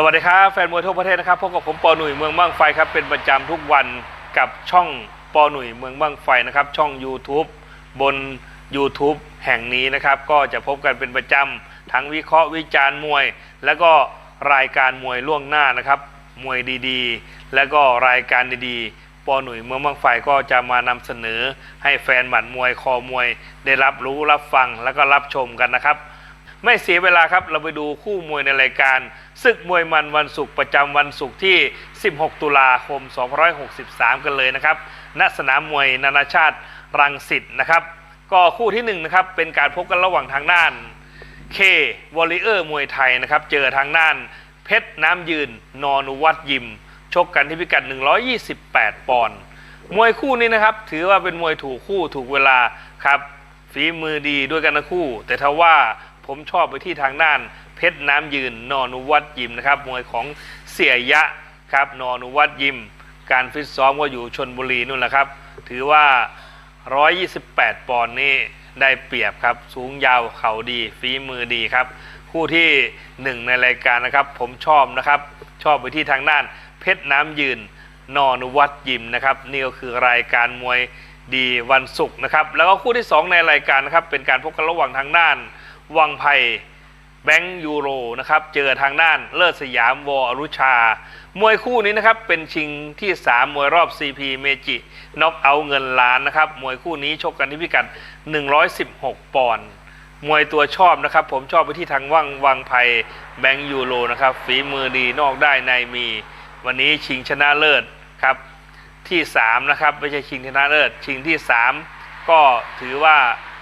สวัสดีครับ แฟนมวยทั่วประเทศนะครับพบกับผมปอหนุ่ยเมืองบ้างไฟครับเป็นประจำทุกวันกับช่องปอหนุ่ยเมืองบ้างไฟนะครับ ช่อง YouTube บน YouTube แห่งนี้นะครับ ก็จะพบกันเป็นประจำทั้งวิเคราะห์วิจารณ์มวย แล้วก็รายการมวยล่วงหน้านะครับ มวยดีๆ แล้วก็รายการดีๆ ปอหนุ่ยเมืองบ้างไฟก็จะมานำเสนอ ให้แฟนหมัดมวยคอมวย ได้รับรู้รับฟังแล้วก็รับชมกันนะครับ ไม่เสียเวลาครับ เราไปดูคู่มวยในรายการศึกมวยมันวันศุกร์ประจำวันศุกร์ที่ 16 ตุลาคม 2563 กันเลยนะครับ ณ สนามมวยนานาชาติรังสิตนะครับ ก็คู่ที่1นะครับ เป็นการพบกันระหว่างทางด้าน K วอลเลเยอร์มวยไทยนะครับ เจอทางด้าน เพชรน้ำยืน นอนุวัตยิม ชกกันที่พิกัด 128 ปอนด์ มวยคู่นี้นะครับ ถือว่าเป็นมวยถูกคู่ถูกเวลาครับฝีมือดีด้วยกันทั้งคู่ แต่ถ้าว่า ผมชอบไปที่ทางด้าน เพชรน้ำยืนนอนุวัตยิมนะครับมวยของเสียยะครับนอนุวัตยิม การฟิตซ้อมก็อยู่ชนบุรีนู่นแหละครับ ถือว่า 128 ปอนด์นี่ได้เปรียบครับ สูงยาวเข่าดี ฝีมือดีครับ คู่ที่ 1 ในรายการนะครับ ผมชอบนะครับ ชอบไปที่ทางด้าน เพชรน้ำยืนนอนุวัตยิมนะครับ นี่ก็คือรายการมวยดีวันศุกร์นะครับ แล้วก็คู่ที่ 2 ในรายการนะครับ เป็นการพบกันระหว่างทางด้าน วังไผ่แบงค์ยูโรนะครับ เจอทางด้านเลิศสยามวอรุชา มวยคู่นี้นะครับ เป็นชิงที่ 3 มวยรอบ CP เมจิน็อกเอาเงินล้านนะครับ มวยคู่นี้ชกกันที่พิกัด 116 ปอนด์มวยตัวชอบนะครับ ผมชอบไปที่ทางว่างวังไผ่แบงค์ยูโรนะครับ ฝีมือดีนอกได้ในมี วันนี้ชิงชนะเลิศครับ ที่ 3 นะครับ ไม่ใช่ชิงชนะเลิศชิงที่ 3 ก็ถือว่า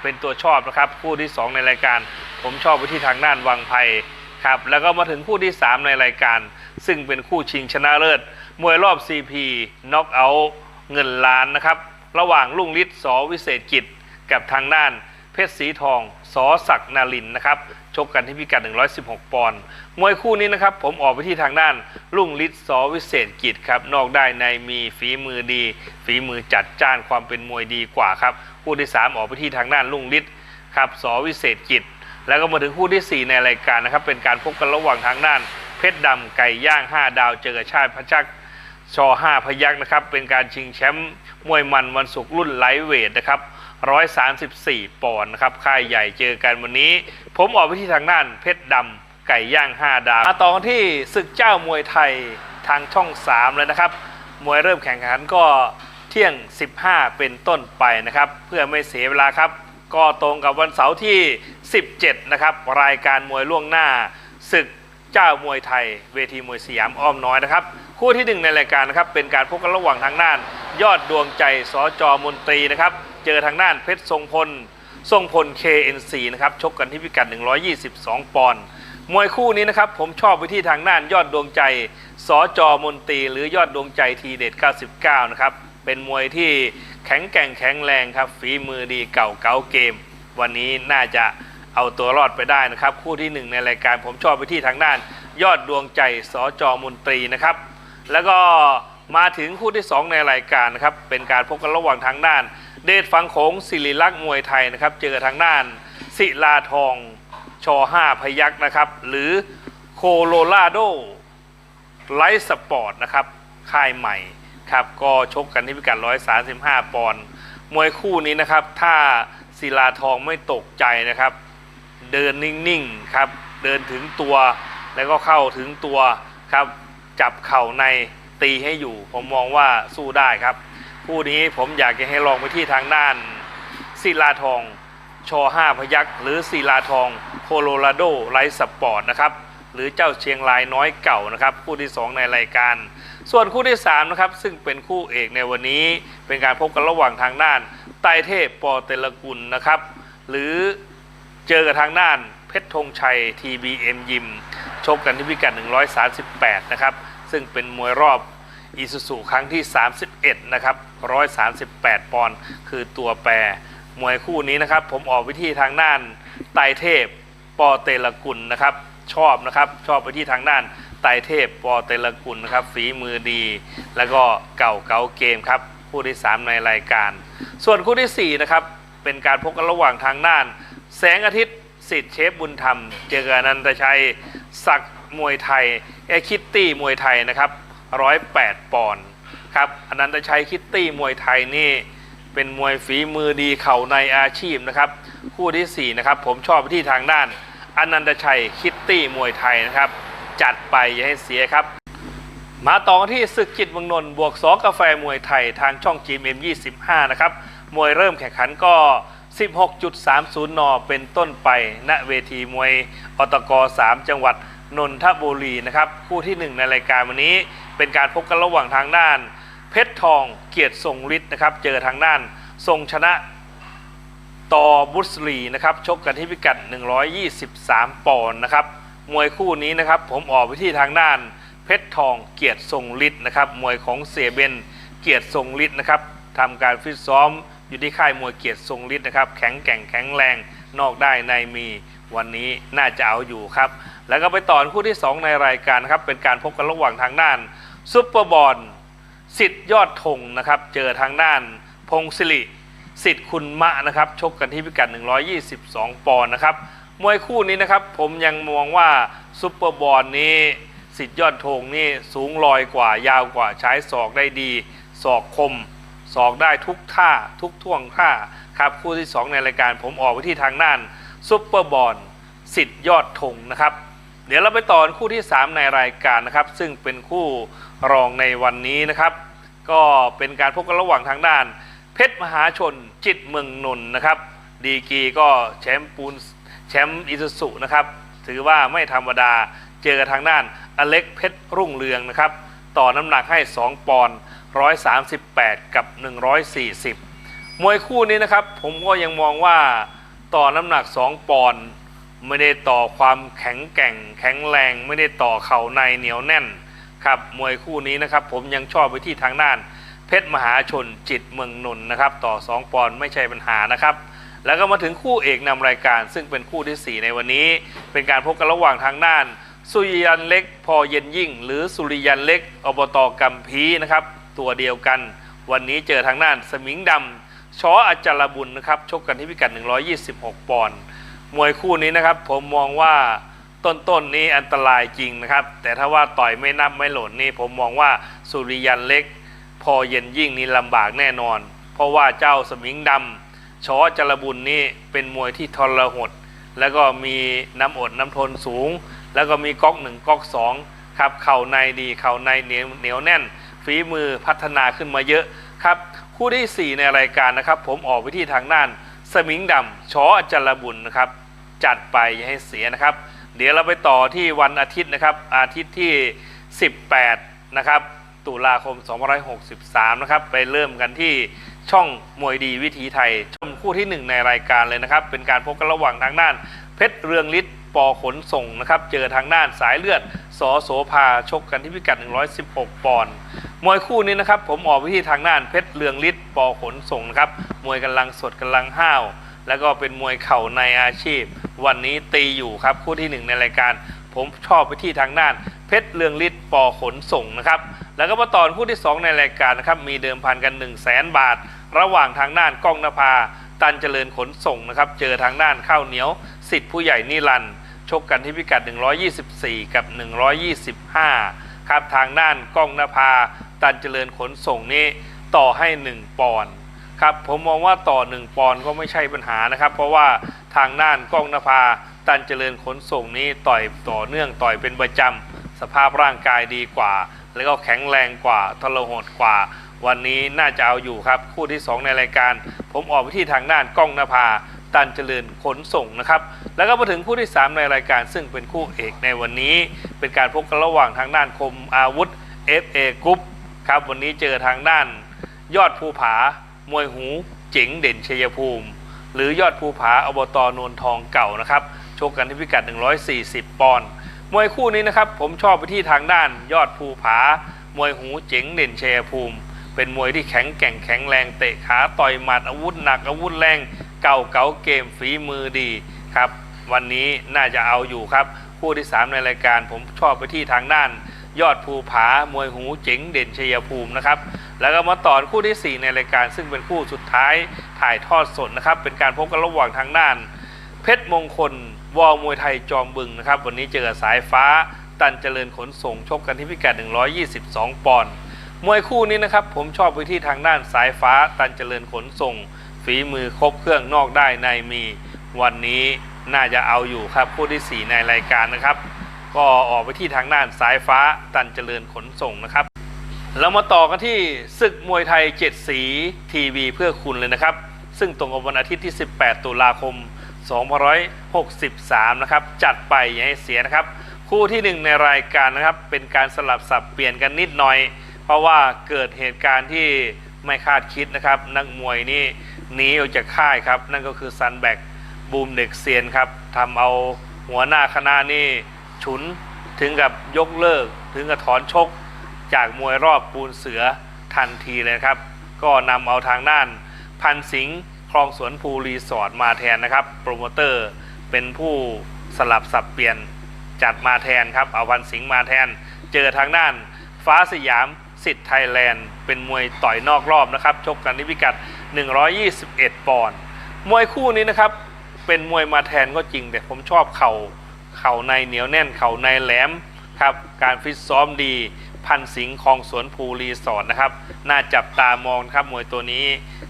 เป็นตัวชอบนะครับ คู่ที่ 2 ในรายการ ผมชอบไปที่ทางด้านวังไพครับแล้วก็มาถึงคู่ที่ 3 ในรายการ ซึ่งเป็นคู่ชิงชนะเลิศมวยรอบ CP น็อกเอาเงินล้านนะครับ ระหว่างลุงฤทธิ์สวิเศษกิจ กับทางด้านเพชรสีทองสอศักนารินนะครับ ชกกันที่พิกัด 116 ปอนด์มวยคู่นี้นะครับ ผมออกไปที่ทางด้านรุ่งฤทธิ์สอวิเศษกิจครับ นอกได้ในมีฝีมือดี ฝีมือจัดจ้านความเป็นมวยดีกว่าครับ คู่ที่ 3 ออกไปที่ทางด้านรุ่งฤทธิ์ครับสอวิเศษกิจ แล้วก็มาถึงคู่ทีสี่ 4 ในรายการนะครับ เป็นการพบกันระหว่างทางด้าน เพชรดำไก่ย่าง 5 ดาวเจอกับชาติพระจักรชอ5พยักษ์นะครับ เป็นการชิงแชมป์มวยมันวันศุกร์รุ่นไลท์เวทนะครับ 134 ปอนด์นะครับ ค่ายใหญ่เจอกันวันนี้ ผมออกไปที่ทางด้านเพชรดำไก่ย่าง 5 ดาว มาต่อนที่ศึกเจ้ามวยไทยทางช่อง 3 เลยนะครับ มวยเริ่มแข่งขันก็เที่ยง 15 เป็นต้นไปนะครับ เพื่อไม่เสียเวลาครับ ก็ตรงกับวันเสาร์ที่ 17 นะครับ รายการมวยล่วงหน้าศึกเจ้ามวยไทย เวทีมวยสยามอ้อมน้อยนะครับ คู่ที่หนึ่งในรายการนะครับเป็นการพบกันระหว่างทางด้าน ยอดดวงใจสจมนตรีนะครับ เจอทางด้านเพชรทรงพล ทรงพล KNC นะครับชกกันที่พิกัด 122 ปอนด์มวยคู่นี้นะครับผมชอบไปที่ทางด้านยอดดวงใจสจอมนตรีหรือยอดดวงใจทีเด็ด 99 นะครับเป็นมวยที่แข็งแกร่งแข็งแรงครับฝีมือดีเก่าเก่าเกม วันนี้น่าจะเอาตัวรอดไปได้นะครับ คู่ที่หนึ่งในรายการผมชอบไปที่ทางด้านยอดดวงใจสจอมนตรีนะครับ แล้วก็มาถึงคู่ที่ 2 ในรายการนะครับ เป็นการพบกันระหว่างทางด้าน เดชฟังโขงศิริลักษ์มวยไทยนะครับ เจอทางด้านศิลาทองช5พยักษ์นะครับ หรือโคโลราโดไลท์สปอร์ตนะครับ ค่ายใหม่ครับ ก็ชกกันที่พิกัด 135 ปอนด์มวยคู่นี้นะครับ ถ้าศิลาทองไม่ตกใจนะครับ เดินนิ่งๆครับ เดินถึงตัวแล้วก็เข้าถึงตัวครับ จับเข่าในตีให้อยู่ ผมมองว่าสู้ได้ครับ คู่นี้ผมอยากจะให้ลองไปที่ทางด้านศิลาทองช5พยักษ์หรือศิลาทองโคโลราโดไลท์สปอร์ตนะครับหรือเจ้าเชียงรายน้อยเก่านะครับคู่ที่ 2 ในรายการ ส่วนคู่ที่3นะครับซึ่งเป็นคู่เอกในวันนี้เป็นการพบกันระหว่างทางด้านไตเทพปอเตลกุลนะครับ หรือเจอกับทางด้านเพชรธงชัย TBM ยิมชกกันที่พิกัด 138 นะครับ ซึ่งเป็นมวยรอบ อีซูซูครั้งที่ 31 นะครับ 138 ปอนด์คือตัวแปร มวยคู่นี้นะครับ ผมออกวิธีทางด้านไตเทพปอเตลกุลนะครับ ชอบนะครับ ชอบไปที่ทางด้านไตเทพปอเตลกุลนะครับ ฝีมือดี แล้วก็เก่าเก่าเกมครับ คู่ที่ 3 ในรายการ ส่วนคู่ทีสี่4 นะครับ เป็นการพบกันระหว่างทางด้าน แสงอาทิตย์สิทธิ์เชฟบุญธรรม เจอกับนันตชัยศักดิ์มวยไทยเอคิตตี้มวยไทยนะครับ ร้อยแปดปอนด์ครับอนันตชัยคิตตี้มวยไทยนี่เป็นมวยฝีมือดีเข่าในอาชีพนะครับ คู่ที่สี่นะครับ ผมชอบที่ทางด้านอนันตชัยคิตตี้มวยไทยนะครับ จัดไปอย่าให้เสียครับ มาต่อที่ศึกจิตเมืองนนท์บวกสอกาแฟมวยไทยทางช่องจีมเอ็มยี่สิบห้านะครับ มวยเริ่มแข่งขันก็ 16.30 น เป็นต้นไปณเวทีมวยอตก3จังหวัดนนทบุรีนะครับ คู่ที่ 1 ในรายการวันนี้ เป็นการพบกันระหว่างทางด้าน เพชรทองเกียรติทรงฤทธิ์นะครับ เจอทางด้านทรงชนะต่อบุสลีนะครับชกกันที่พิกัด 123 ปอนด์นะครับมวยคู่นี้นะครับผมออกไปที่ทางด้าน เพชรทองเกียรติทรงฤทธิ์นะครับมวยของเสียเบนเกียรติทรงฤทธิ์นะครับทำการฟิตซ้อมอยู่ที่ค่ายมวยเกียรติทรงฤทธิ์นะครับแข็งแกร่งแข็งแรงนอกได้ในมีวันนี้น่าจะเอาอยู่ครับ แล้วก็ไปต่อคู่ที่ 2 ในรายการครับเป็นการพบกันระหว่างทางด้าน ซุปเปอร์บอลสิทธิ์ยอดธงนะครับ เจอทางด้านพงศิริสิทธิ์คุณมะนะครับ ชกกันที่พิกัด 122 ปอนด์นะครับ มวยคู่นี้นะครับ ผมยังมองว่าซุปเปอร์บอลนี้สิทธิ์ยอดธงนี่สูงลอยกว่ายาวกว่าใช้ศอกได้ดีศอกคมศอกได้ทุกท่าทุกท่วงท่าครับคู่ที่ 2 ในรายการผมออกไปที่ทางด้านซุปเปอร์บอลสิทธิ์ยอดธงนะครับ เดี๋ยวเราไปต่อคู่ที่ 3 ในรายการนะครับ ซึ่งเป็นคู่รองในวันนี้นะครับ ก็เป็นการพบกันระหว่างทางด้าน เพชรมหาชนจิตเมืองนนท์นะครับ ดีกีก็แชมป์ปูนแชมป์อิซูซุนะครับ ถือว่าไม่ธรรมดาเจอกันทางด้านอเล็กเพชรรุ่งเรืองนะครับ ต่อน้ำหนักให้ 2 ปอนด์138 กับ 140 มวยคู่นี้นะครับ ผมก็ยังมองว่าต่อน้ำหนัก 2 ปอนด์ ไม่ได้ต่อความแข็งแกร่ง แข็งแรง ไม่ได้ต่อเข่าในเหนียวแน่นครับมวยคู่นี้นะครับ ผมยังชอบไปที่ทางด้าน เพชรมหาชนจิตเมืองนนท์นะครับ ต่อ 2 ปอนด์ไม่ใช่ปัญหานะครับ แล้วก็มาถึงคู่เอกนำรายการ ซึ่งเป็นคู่ที่ 4 ในวันนี้ เป็นการพบกันระหว่างทางด้าน สุริยันเล็ก พอเย็นยิ่ง หรือสุริยันเล็กอบตกัมพีนะครับ ตัวเดียวกัน วันนี้เจอทางด้านสมิงดำชออาจารบุญนะครับชกกันที่พิกัด 126 ปอนด์ มวยคู่นี้นะครับ ผมมองว่าต้นๆนนี้อันตรายจริงนะครับ แต่ถ้าว่าต่อยไม่นับไม่หล่นนี่ผมมองว่าสุริยันเล็ก พอเย็นยิ่งนี่ลำบากแน่นอน เพราะว่าเจ้าสมิงดำชอจรบุญนี่เป็นมวยที่ทรหด แล้วก็มีน้ำอดน้ำทนสูง แล้วก็มีก๊อกหนึ่งก๊อกสองครับเข่าในดีเข่าในเหนียวเหนียวแน่น ฝีมือพัฒนาขึ้นมาเยอะครับ คู่ที่ 4 ในรายการนะครับ ผมออกไปที่ทางด้าน สมิงดำชอจรบุญนะครับ จัดไปอย่าให้เสียนะครับ เดี๋ยวเราไปต่อที่วันอาทิตย์นะครับ อาทิตย์ที่ 18 นะครับ ตุลาคม 2563 นะครับ ไปเริ่มกันที่ช่องมวยดีวิถีไทย ชมคู่ที่ 1 ในรายการเลยนะครับ เป็นการพบกันระหว่างทางด้าน เพชรเรืองฤทธิ์ปอขนส่งนะครับ เจอทางด้านสายเลือดสอโสภาชกกันที่พิกัด 116 ปอนด์ มวยคู่นี้นะครับ ผมออกไปที่ทางด้านเพชรเรืองฤทธิ์ปอขนส่งนะครับ มวยกำลังสดกำลังห้าว แล้วก็เป็นมวยเข่าในอาชีพ วันนี้ตีอยู่ครับคู่ที่หนึ่งในรายการ ผมชอบไปที่ทางด้านเพชรเรืองฤทธิ์ปอขนส่งนะครับ แล้วก็มาตอนคู่ที่ 2 ในรายการนะครับ มีเดิมพันกัน 1 0 0 0 0แสนบาท ระหว่างทางด้านก้องนภา ตันเจริญขนส่งนะครับ เจอทางด้านข้าวเหนียวสิทธิ์ผู้ใหญ่นิรันชกกันที่พิกัด 124 กับ 125 ครับทางด้านกล้องนภาตันเจริญขนส่งนี่ต่อให้ 1 ปอนด์ครับผมมองว่าต่อ 1 ปอนด์ก็ไม่ใช่ปัญหานะครับ เพราะว่าทางด้านกล้องนภาตันเจริญขนส่งนี้ต่อยต่อเนื่องต่อยเป็นประจำสภาพร่างกายดีกว่า แล้วก็แข็งแรงกว่าทรหดกว่า วันนี้น่าจะเอาอยู่ครับ คู่ที่ 2 ในรายการ ผมออกไปที่ทางด้านกล้องนภา ตันเจริญขนส่งนะครับ แล้วก็มาถึงคู่ที่ 3 ในรายการซึ่งเป็นคู่เอกในวันนี้ เป็นการพบกันระหว่างทางด้านคมอาวุธ FA กรุ๊ปครับวันนี้เจอทางด้าน ยอดภูผามวยหูเจ๋งเด่นชัยภูมิ หรือยอดภูผาอบตโนนทองเก่านะครับชกกันที่พิกัด 140 ปอนด์มวยคู่นี้นะครับผมชอบไปที่ทางด้าน ยอดภูผามวยหูเจ๋งเด่นชัยภูมิ เป็นมวยที่แข็งแกร่งแข็งแรงเตะขาต่อยหมัดอาวุธหนักอาวุธแรง เก่าเก๋าเกมฝีมือดีครับ วันนี้น่าจะเอาอยู่ครับคู่ที่ 3 ในรายการผมชอบไปที่ทางด้าน ยอดภูผามวยหูเจ๋งเด่นชัยภูมินะครับแล้วก็มาต่อคู่ที่ 4 ในรายการ ซึ่งเป็นคู่สุดท้ายถ่ายทอดสดนะครับเป็นการพบกันระหว่างทางด้าน เพชรมงคลวอลมวยไทยจอมบึงนะครับวันนี้เจอสายฟ้าตันเจริญขนส่งชกกันที่พิกัด 122 ปอนด์มวยคู่นี้นะครับผมชอบไปที่ทางด้านสายฟ้าตันเจริญขนส่ง ฝีมือครบเครื่องนอกได้ในมีวันนี้น่าจะเอาอยู่ครับคู่ที่ 4 ในรายการนะครับ ก็ออกไปที่ทางด้านสายฟ้าตันเจริญขนส่งนะครับ เรามาต่อกันที่ศึกมวยไทย 7 สีทีวีเพื่อคุณเลยนะครับ ซึ่งตรงกับวันอาทิตย์ที่ 18 ตุลาคม2563 นะครับ จัดไปอย่าให้เสียนะครับ คู่ที่ 1 ในรายการนะครับ เป็นการสลับสับเปลี่ยนกันนิดหน่อย เพราะว่าเกิดเหตุการณ์ที่ไม่คาดคิดนะครับ นักมวยนี่ หนีออกจากค่ายครับ นั่นก็คือซันแบกบูมเด็กเซียนครับทำเอาหัวหน้าคณะนี่ฉุนถึงกับยกเลิก ถึงกับถอนชก จากมวยรอบปูนเสือทันทีเลยครับ ก็นำเอาทางด้าน พันสิงห์คลองสวนภูรีสอร์ทมาแทนนะครับ โปรโมเตอร์เป็นผู้สลับสับเปลี่ยนจัดมาแทนครับ เอาพันสิงห์มาแทน เจอทางด้าน ฟ้าสยามสิทธิ์ไทยแลนด์ เป็นมวยต่อยนอกรอบนะครับ ชกกันที่พิกัด 121 ปอนด์มวยคู่นี้นะครับเป็นมวยมาแทนก็จริง แต่ผมชอบเข่าเข่าในเหนียวแน่น เข่าในแหลมครับการฟิตซ้อมดีพันสิงห์คลองสวนภูรีสอร์ทนะครับ น่าจับตามองครับมวยตัวนี้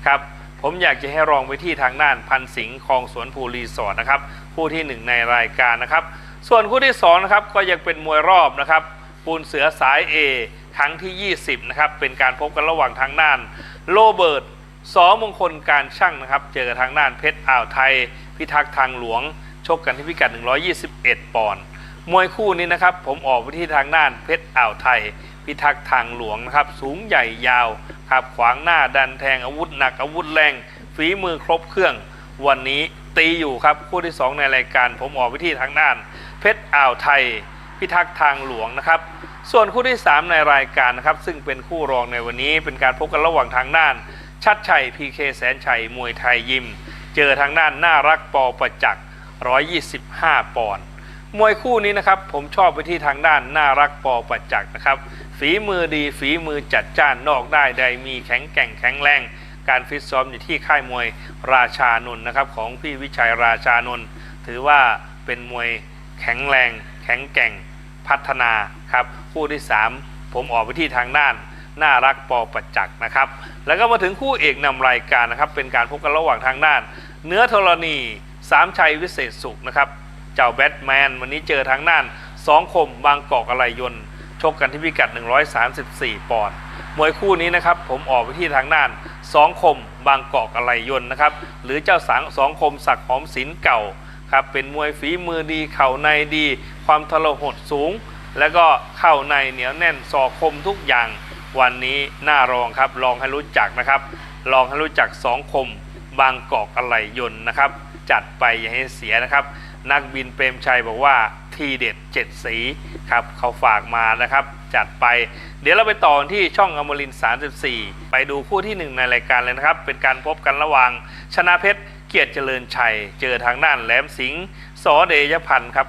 ครับผมอยากจะให้ลองไปที่ทางด้านพันสิงห์คลองสวนภูรีสอร์ทนะครับคู่ที่หนึ่งในรายการนะครับ ส่วนคู่ที่สองนะครับก็ยังเป็นมวยรอบนะครับ ปูนเสือสาย A ครั้งที่ 20นะครับเป็นการพบกันระหว่างทางด้านโรเบิร์ต สองมงคลการช่างนะครับ เจอกับทางด้านเพชรอ่าวไทย พิทักษ์ทางหลวง ชกกันที่พิกัด 121 ปอนด์มวยคู่นี้นะครับ ผมออกไปที่ทางด้านเพชรอ่าวไทย พิทักษ์ทางหลวงนะครับ สูงใหญ่ยาวครับขวางหน้าดันแทงอาวุธหนักอาวุธแรง ฝีมือครบเครื่อง วันนี้ตีอยู่ครับคู่ที่ 2 ในรายการผมออกไปที่ทางด้าน เพชรอ่าวไทย พิทักษ์ทางหลวงนะครับ ส่วนคู่ที่ 3 ในรายการนะครับ ซึ่งเป็นคู่รองในวันนี้เป็นการพบกันระหว่างทางด้าน ชัดชัยพีเคแสนชัยมวยไทยยิม เจอทางด้านน่ารักปอประจักษ์125 ปอนด์มวยคู่นี้นะครับผมชอบไปที่ทางด้านน่ารักปอประจักษ์นะครับ ฝีมือดีฝีมือจัดจ้านนอกได้ใดมีแข็งแกร่งแข็งแรง การฟิตซ้อมอยู่ที่ค่ายมวยราชานนท์นะครับของพี่วิชัยราชานนท์ถือว่าเป็นมวยแข็งแรง แข็งแกร่งพัฒนาครับคู่ที่ 3 ผมออกไปที่ทางด้าน น่ารักปอประจักษ์นะครับ แล้วก็มาถึงคู่เอกนำรายการนะครับ เป็นการพบกันระหว่างทางด้าน เนื้อธรณีสามชัยวิเศษสุขนะครับ เจ้าแบทแมนวันนี้เจอทางด้านสองคมบางกอกอะไรยนต์ชกกันที่พิกัด 134 ปอนด์มวยคู่นี้นะครับ ผมออกไปที่ทางด้านสองคมบางกอกอะไรยนต์นะครับ หรือเจ้าสังสองคมศักดิ์หอมศิลเก่าครับเป็นมวยฝีมือดีเข่าในดี ความทรหดสูง แล้วก็เข่าในเหนียวแน่นศอกคมทุกอย่าง วันนี้น่ารองครับ ลองให้รู้จักนะครับ ลองให้รู้จักสองคม บางกอกอะไรยนต์นะครับ จัดไปอย่าให้เสียนะครับ นักบินเปรมชัยบอกว่าทีเด็ดเจ็ดสีครับเขาฝากมานะครับ จัดไป เดี๋ยวเราไปต่อที่ช่องอมรินทร์34 ไปดูคู่ที่ 1 ในรายการเลยนะครับ เป็นการพบกันระหว่างชนะเพชรเกียรติเจริญชัย เจอทางด้านแหลมสิงห์สอเดยพันธ์ครับ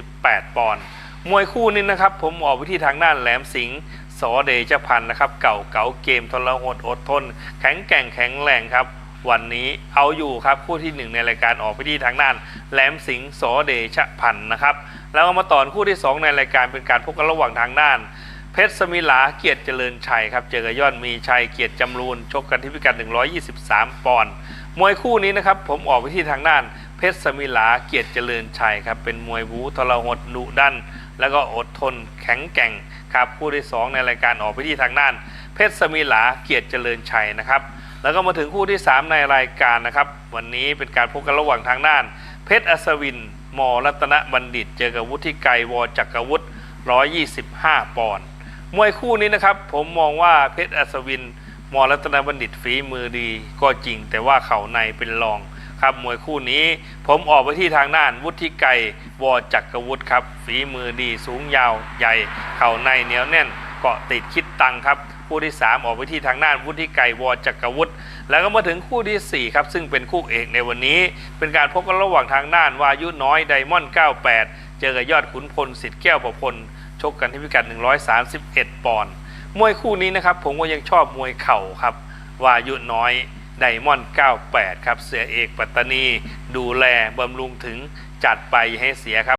128 ปอนด์มวยคู่นี้นะครับ ผมออกไปที่ทางด้านแหลมสิงห์ สอเดชพันธ์นะครับ เก่าเก๋าเกมทรหดอดทน แข็งแกร่งแข็งแรงครับ วันนี้เอาอยู่ครับคู่ที่หนึ่งในรายการออกไปที่ทางด้านแหลมสิงห์สอเดชพันธ์นะครับแล้วมาต่อคู่ที่ 2 ในรายการเป็นการพบกันระหว่างทางด้านเพชรสมิลาเกียรติเจริญชัยครับเจอกับยอดมีชัยเกียรติจำรูนชกกันที่พิกัด 123 ปอนด์มวยคู่นี้นะครับผมออกไปที่ทางด้าน เพชรสมิลาเกียรติเจริญชัยครับเป็นมวยบูทรหดดุดัน แล้วก็อดทนแข็งแกร่ง ครับคู่ที่ 2 ในรายการออกไปที่ทางด้าน เพชรสมิลาเกียรติเจริญชัยนะครับแล้วก็มาถึงคู่ที่ 3 ในรายการนะครับ วันนี้เป็นการพบกันระหว่างทางด้าน เพชรอัศวิน มรัตนบัณฑิต เจอกับวุฒิไกรวจักรวุฒิ125 ปอนด์มวยคู่นี้นะครับ ผมมองว่าเพชรอัศวิน มรัตนบัณฑิตฝีมือดีก็จริง แต่ว่าเข่าในเป็นรอง ครับมวยคู่นี้ ผมออกไปที่ทางด้านวุฒิไกรวอจักรวุฒิครับ ฝีมือดีสูงยาวใหญ่ เข่าในเหนียวแน่นเกาะติดคิดตังครับคู่ที่ 3 ออกไปที่ทางด้านวุฒิไกรวอจักรวุฒิแล้วก็มาถึงคู่ทีสี่ 4 ครับ ซึ่งเป็นคู่เอกในวันนี้ เป็นการพบกันระหว่างทางด้านวายุน้อยไดมอนด์98 เจอกับยอดขุนพลสิทธิ์แก้วประพลชกกันที่พิกัด 131 ปอนด์มวยคู่นี้นะครับผมก็ยังชอบมวยเข่าครับวายุน้อย ไดมอนด์98 ครับ เสือเอกปัตตานี ดูแลบำรุงถึงจัดไปให้เสียครับ